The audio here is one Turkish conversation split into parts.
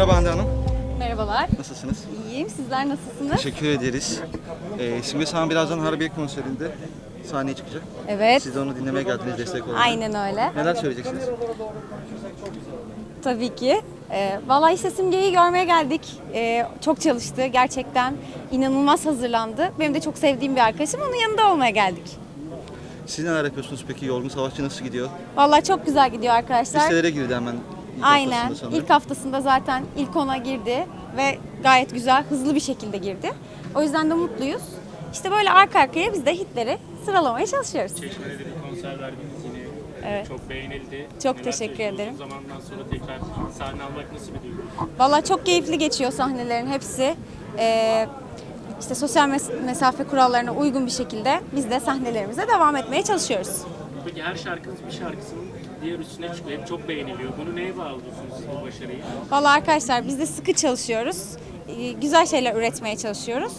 Merhaba Hande Hanım. Merhabalar. Nasılsınız? İyiyim. Sizler nasılsınız? Teşekkür ederiz. Ee, Simge Sağan birazdan Harbiye konserinde sahneye çıkacak. Evet. Siz de onu dinlemeye geldiniz destek olarak. Aynen öyle. Neler söyleyeceksiniz? Tabii ki. Ee, vallahi işte Simge'yi görmeye geldik. Ee, çok çalıştı gerçekten. inanılmaz hazırlandı. Benim de çok sevdiğim bir arkadaşım. Onun yanında olmaya geldik. Siz neler yapıyorsunuz peki? Yorgun Savaşçı nasıl gidiyor? Vallahi çok güzel gidiyor arkadaşlar. Listelere girdi hemen. İlk Aynen. İlk haftasında zaten ilk ona girdi ve gayet güzel, hızlı bir şekilde girdi. O yüzden de mutluyuz. İşte böyle arka arkaya biz de hitleri sıralamaya çalışıyoruz. Çeşme'de de bir konser verdiniz yine. Evet. Çok beğenildi. Çok Neler teşekkür ederim. Uzun zamandan sonra tekrar sahne almak nasıl bir duygu? Vallahi çok keyifli geçiyor sahnelerin hepsi. Ee, işte sosyal mes- mesafe kurallarına uygun bir şekilde biz de sahnelerimize devam etmeye çalışıyoruz. Peki her şarkınız bir şarkısının diğer üstüne çıkıyor. Hep çok beğeniliyor. Bunu neye bağlıyorsunuz siz bu başarıyı? Vallahi arkadaşlar biz de sıkı çalışıyoruz. Ee, güzel şeyler üretmeye çalışıyoruz.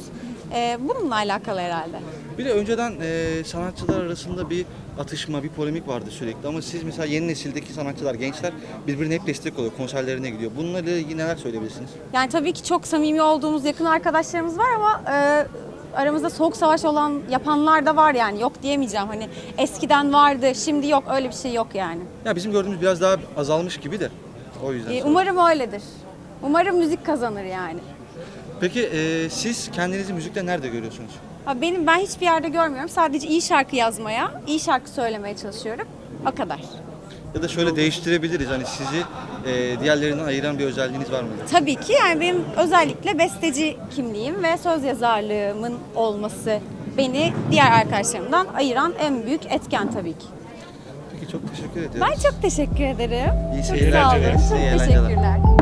Ee, bununla alakalı herhalde. Bir de önceden e, sanatçılar arasında bir atışma, bir polemik vardı sürekli. Ama siz mesela yeni nesildeki sanatçılar, gençler birbirine hep destek oluyor, konserlerine gidiyor. Bununla ilgili neler söyleyebilirsiniz? Yani tabii ki çok samimi olduğumuz yakın arkadaşlarımız var ama e, aramızda soğuk savaş olan yapanlar da var yani yok diyemeyeceğim. Hani eskiden vardı şimdi yok öyle bir şey yok yani. Ya bizim gördüğümüz biraz daha azalmış gibi de. O yüzden. Ee, umarım öyledir. Umarım müzik kazanır yani. Peki e, siz kendinizi müzikte nerede görüyorsunuz? Ha, benim ben hiçbir yerde görmüyorum. Sadece iyi şarkı yazmaya, iyi şarkı söylemeye çalışıyorum. O kadar. Ya da şöyle değiştirebiliriz hani sizi e, diğerlerinden ayıran bir özelliğiniz var mı? Tabii ki yani benim özellikle besteci kimliğim ve söz yazarlığımın olması beni diğer arkadaşlarımdan ayıran en büyük etken tabii ki. Peki çok teşekkür ediyorum. Ben çok teşekkür ederim. İyi çok seyirler sağ olun. Çok iyi eğlenceler. teşekkürler.